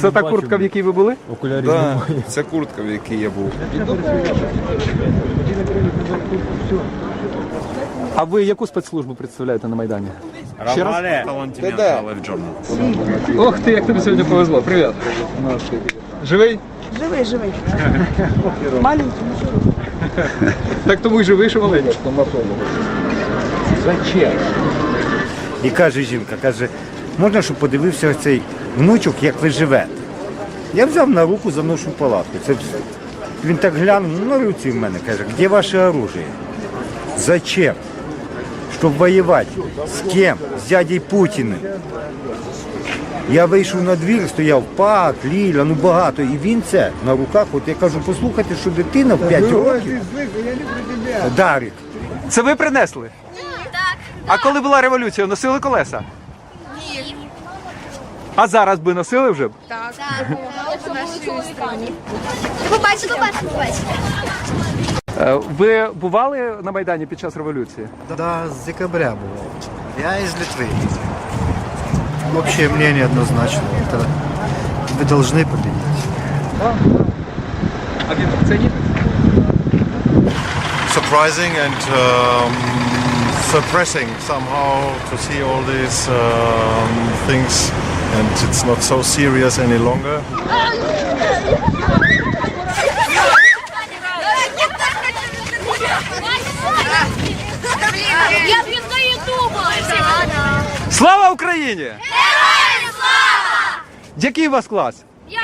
Це та куртка, в якій ви були? Да, це куртка, в якій я був. А ви яку спецслужбу представляєте на Майдані? Ще раз? Та-да. Ох ти, як тобі сьогодні повезло. Привіт. Живий? Живий, живий. Маленький. Так тому й живий, що маленький. Зачем? І каже жінка, каже, можна, щоб подивився цей внучок, як ви живете. Я взяв на руку, заношу в палатку. Це все. Він так глянув, ну на руці в мене каже, де ваше оружие? Зачем? Щоб воювати. З ким? З дядей Путіним. Я вийшов на двір, стояв пак, Ліля, ну багато. І він це на руках. От я кажу, послухайте, що дитина в 5 років. Дарить. Це ви принесли? Так. А коли була революція, носили колеса? Ні. А зараз би носили вже? б? Так. Побачите, побачите, побачите. Е, Ви бували на Майдані під час революції? Да, с декабря было. Я из Литвы. Общее мнение однозначно. Это вы должны победить. А він це ні? surprising and um, suppressing somehow to see all these um, things and it's not so serious any longer. Я пізно Ютуба. Слава Україні! Героям слава! Який у вас клас? Я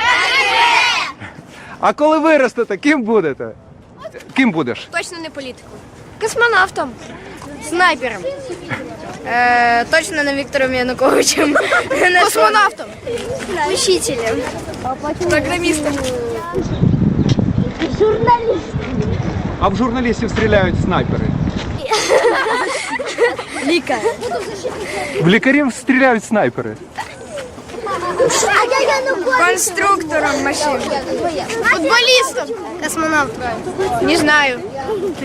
А коли виростете, ким будете? Ким будеш? Точно не політику. Космонавтом. Снайпером. Е, точно не Віктором Януковичем. Космонавтом. Учителем. Програмістом. А в журналістів стріляють снайпери. Ліка. В лікарів стріляють снайпери. Конструктором машин. Футболистом. Космонавтом. Не знаю.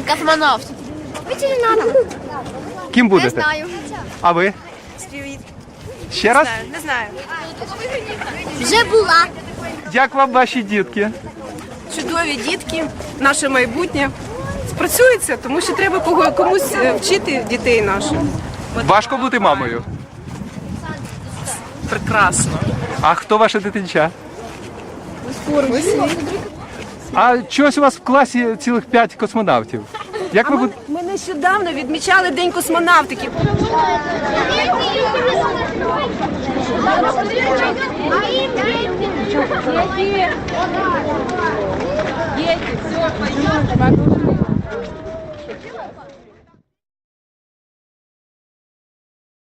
Космонавт. Ветеринаром. Ким Не знаю. А ви? Ще раз? Не знаю. Вже була. Як вам ваші дітки? Чудові дітки, наше майбутнє. Спрацюється, тому що треба комусь е, вчити дітей наших. Важко бути мамою. Прекрасно. А хто ваше дитинча? А чогось у вас в класі цілих п'ять космонавтів. Як ви будете? Нещодавно відмічали День космонавтики.